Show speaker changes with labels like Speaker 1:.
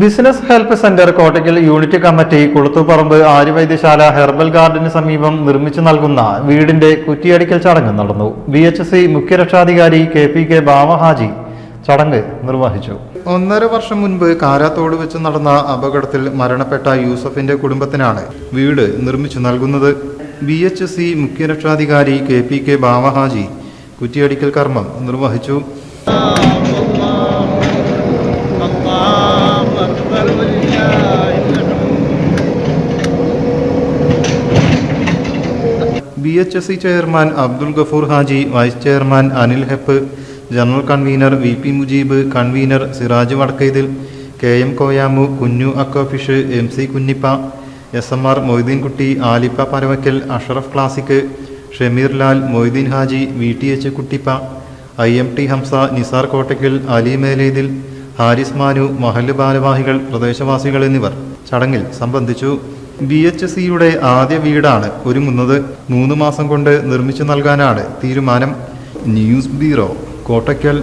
Speaker 1: Business help centre Kottakkal unit committee Kulathuparamba Aryavaidyasala herbal ഗാർഡന് സമീപം നിർമ്മിച്ചു നൽകുന്ന വീടിന്റെ കുറ്റിയടിക്കൽ ചടങ്ങ് നടന്നു. ബി എച്ച് സി മുഖ്യരക്ഷാധികാരി കെ പി കെ ബാമഹാജി ചടങ്ങ് നിർവഹിച്ചു. ഒന്നര വർഷം മുൻപ് കാരാത്തോട് വെച്ച് നടന്ന അപകടത്തിൽ മരണപ്പെട്ട യൂസഫിന്റെ കുടുംബത്തിനാണ് വീട് നിർമ്മിച്ചു നൽകുന്നത്. ബി എച്ച് സി മുഖ്യരക്ഷാധികാരി കെ പി കെ ബാമഹാജി കുറ്റിയടിക്കൽ കർമ്മം നിർവഹിച്ചു. B H S C chairman Abdul Gafoor Haji vice chairman Anil Hep general convener V P Mujeeb convener Siraj Vadakkethil K M Koyamu Kunju അക്കോഫിഷ് M C Kunhippa S M R Moideenkutty Alippa Paravakkal Ashraf classic Shameer Lal Moideen Haji V T H Kuttippa I M T Hamsa Nisar Kottakkal Ali Melethil Haris Manu Mahal ഭാരവാഹികൾ പ്രദേശവാസികൾ എന്നിവർ ചടങ്ങിൽ സംബന്ധിച്ചു. B H സിയുടെ ആദ്യ വീടാണ് ഒരുങ്ങുന്നത്. മൂന്ന് മാസം കൊണ്ട് നിർമ്മിച്ചു നൽകാനാണ് തീരുമാനം. News bureau Kottakkal.